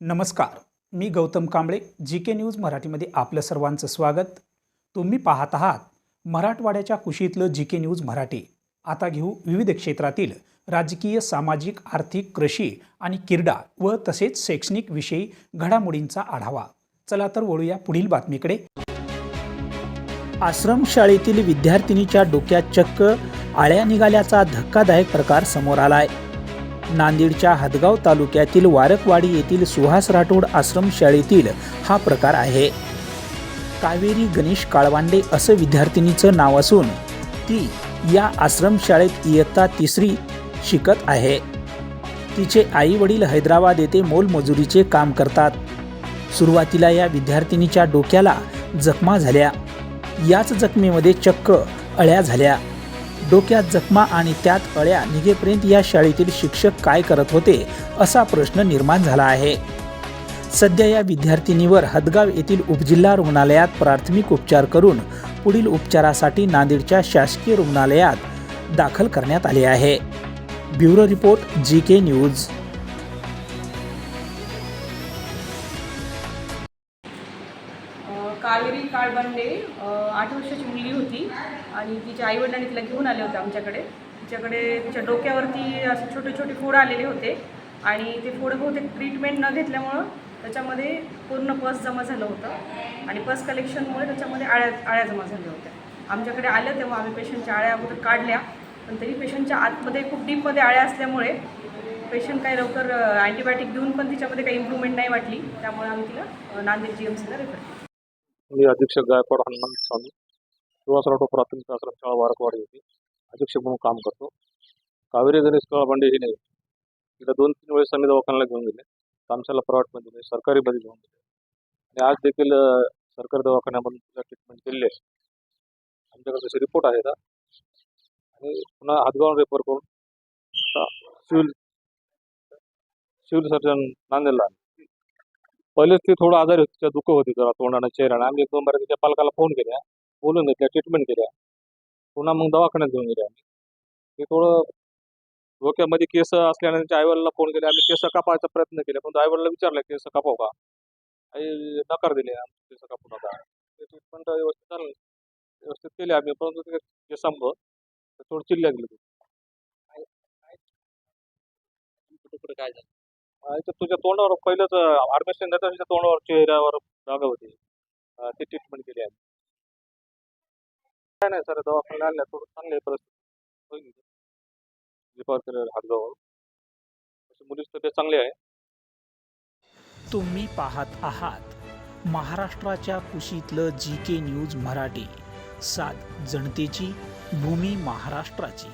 नमस्कार. मी Gautam Kamble G K news मराठीमध्ये आपलं सर्वांचं स्वागत. तुम्ही पाहत आहात मराठवाड्याच्या कुशीतलं जी के न्यूज मराठी. आता घेऊ विविध क्षेत्रातील राजकीय सामाजिक आर्थिक कृषी आणि क्रीडा व तसेच शैक्षणिक विषयी घडामोडींचा आढावा. चला तर वळूया पुढील बातमीकडे. आश्रमशाळेतील विद्यार्थिनीच्या डोक्यात चक्क आळ्या निघाल्याचा धक्कादायक प्रकार समोर आलाय. नांदेडच्या हदगाव तालुक्यातील वारकवाडी येथील सुहास राठोड आश्रमशाळेतील हा प्रकार आहे. कावेरी गणेश काळवांडे असं विद्यार्थिनीचं नाव असून ती या आश्रमशाळेत इयत्ता तिसरी शिकत आहे. तिचे आई वडील हैदराबाद येथे मोलमजुरीचे काम करतात. सुरुवातीला या विद्यार्थिनीच्या डोक्याला जखमा झाल्या. याच जखमेमध्ये चक्क अळ्या झाल्या. डोक्यात जखमा आणि त्यात अळ्या निघेपर्यंत या शाळेतील शिक्षक काय करत होते असा प्रश्न निर्माण झाला आहे. सध्या या विद्यार्थिनीवर हदगाव येथील उपजिल्हा रुग्णालयात प्राथमिक उपचार करून पुढील उपचारासाठी नांदेडच्या शासकीय रुग्णालयात दाखल करण्यात आले आहे. Bureau report G K news. Kaveri Kalbande आठ वर्षाची मुलगी होती आणि तिच्या आईवडिलांनी तिला घेऊन आले होते आमच्याकडे. तिच्याकडे तिच्या डोक्यावरती असे छोटे छोटे फोड आलेले होते आणि ते फोड बहुतेक ट्रीटमेंट न घेतल्यामुळं त्याच्यामध्ये पूर्ण पस जमा झालं होतं आणि पस कलेक्शनमुळे त्याच्यामध्ये आळ्या आळ्या जमा झाल्या होत्या. आमच्याकडे आल्या तेव्हा आम्ही पेशंटच्या आळ्या अगोदर काढल्या पण तरी पेशंटच्या आतमध्ये खूप डीपमध्ये आळ्या असल्यामुळे पेशंट काही लवकर अँटीबायोटिक देऊन पण तिच्यामध्ये काही इम्प्रूव्हमेंट नाही वाटली. त्यामुळे आम्ही तिला नांदेड जी एम सीला रेफर केलं. मी अधीक्षक गायकवाड हनुमान स्वामी सुहासराव प्राथमिक आश्रम शाळा वारकवाडी होती अधीक्षक म्हणून काम करतो. कावेरी गणेश काळबांडे हे नाही तिला दोन तीन वेळेस आम्ही दवाखान्याला घेऊन गेले. आमच्याला प्रायव्हेटमध्ये नाही सरकारीमध्ये घेऊन गेले. आणि आज देखील सरकारी दवाखान्यामधून तिला ट्रीटमेंट केलेली आहे. आमच्याकडे तसे रिपोर्ट आहे आणि पुन्हा हातगाव रेफर करून आता सिव्हिल सिव्हिल सर्जन नांदेडला आहे. पहिलेच ती थोडं आजारी होती तिच्या दुःख होती जरा तोंडाने चेहऱ्याने आम्ही एक दोन बार तिच्या पालकाला फोन केल्या बोलून घेतल्या ट्रीटमेंट केल्या. पुन्हा मग दवाखान्यात घेऊन गेले आम्ही. ते थोडं डोक्यामध्ये केस असल्याने त्यांच्या आईवडिला फोन केले. आम्ही केस कापायचा प्रयत्न केला पण आईवडिला विचारलं केस कापाव का? आई नकार दिले आमचे केस कापू नका. ते ट्रीटमेंट व्यवस्थित झालं. व्यवस्थित केले आम्ही परंतु ते केसामुळं ते थोडं चिल्ल्या गेली. कुठे काय झालं? तुझ्या तोंडावर पहिलंच आर्मेशन देता तुझ्या तोंडावर चेहऱ्यावर जागा होती. ती ट्रीटमेंट केली आहे काय नाही सर दवाखान्याला आणल्या थोडं चांगली आहे परिस्थिती. होईल रिफर हातगावर तशी मुलीची तब्येत चांगली आहे. तुम्ही पाहत आहात महाराष्ट्राच्या कुशीतलं जी के न्यूज मराठी. सात जनतेची भूमी महाराष्ट्राची.